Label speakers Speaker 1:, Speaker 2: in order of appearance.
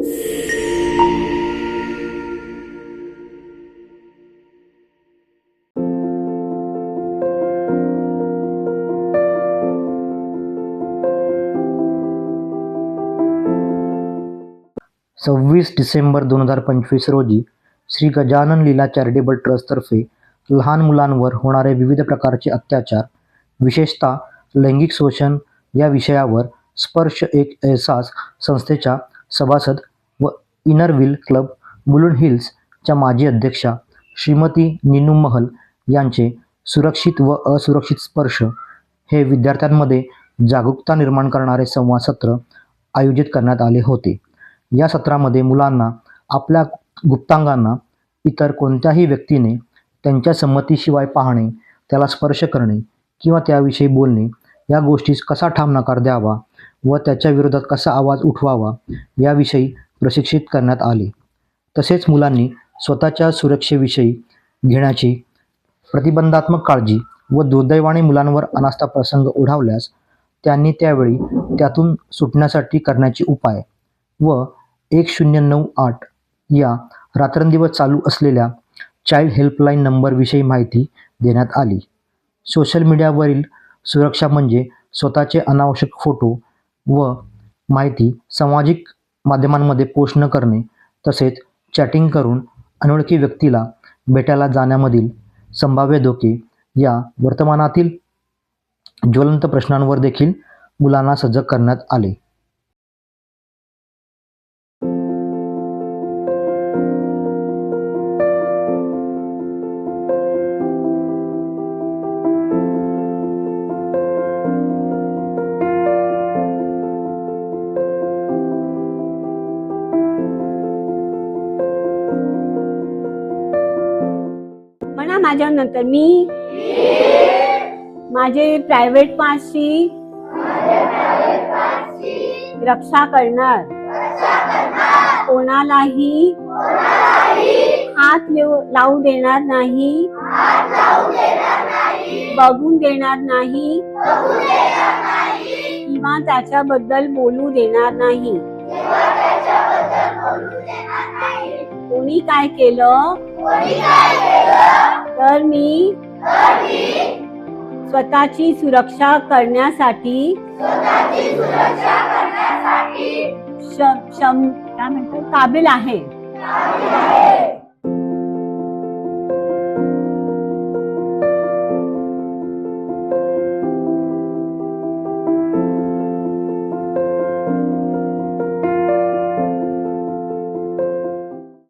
Speaker 1: सव्वीस डिसेंबर दोन हजार पंचवीस रोजी श्री गजानन लीला चॅरिटेबल ट्रस्टतर्फे लहान मुलांवर होणारे विविध प्रकारचे अत्याचार विशेषतः लैंगिक शोषण या विषयावर स्पर्श एक एहसास संस्थेच्या सभासद इनरव्हील क्लब बुलून हिल्सच्या माजी अध्यक्षा श्रीमती निनू महल यांचे सुरक्षित व असुरक्षित स्पर्श हे विद्यार्थ्यांमध्ये जागरूकता निर्माण करणारे संवाद सत्र आयोजित करण्यात आले होते. या सत्रामध्ये मुलांना आपल्या गुप्तांगांना इतर कोणत्याही व्यक्तीने त्यांच्या संमतीशिवाय पाहणे त्याला स्पर्श करणे किंवा त्याविषयी बोलणे या गोष्टीस कसा ठाम नकार द्यावा व त्याच्या विरोधात कसा आवाज उठवावा याविषयी प्रशिक्षित करण्यात आले. तसेच मुलांनी स्वतःच्या सुरक्षेविषयी घेण्याची प्रतिबंधात्मक काळजी व दुर्दैवाने मुलांवर अनास्था प्रसंग ओढावल्यास त्यांनी त्यावेळी त्यातून सुटण्यासाठी करण्याचे उपाय व एक शून्य नऊ आठ या रात्रंदिवस चालू असलेल्या चाइल्ड हेल्पलाईन नंबरविषयी माहिती देण्यात आली. सोशल मीडियावरील सुरक्षा म्हणजे स्वतःचे अनावश्यक फोटो व माहिती सामाजिक माध्यमांमध्ये पोस्ट न करणे तसेच चॅटिंग करून अनोळखी व्यक्तीला भेटायला जाण्यामधील संभाव्य धोके या वर्तमानातील ज्वलंत प्रश्नांवर देखील मुलांना सजग करण्यात आले.
Speaker 2: ना माझ्या नंतर मी? माझे प्रायव्हेट पासची रक्षा करणार. कोणालाही हात लावू देणार नाही. बघून देणार नाही. किंवा त्याच्याबद्दल बोलू देणार नाही. कोणी काय केलं? तर मी स्वतःची सुरक्षा करण्यासाठी काय म्हणतात? काबिल आहे.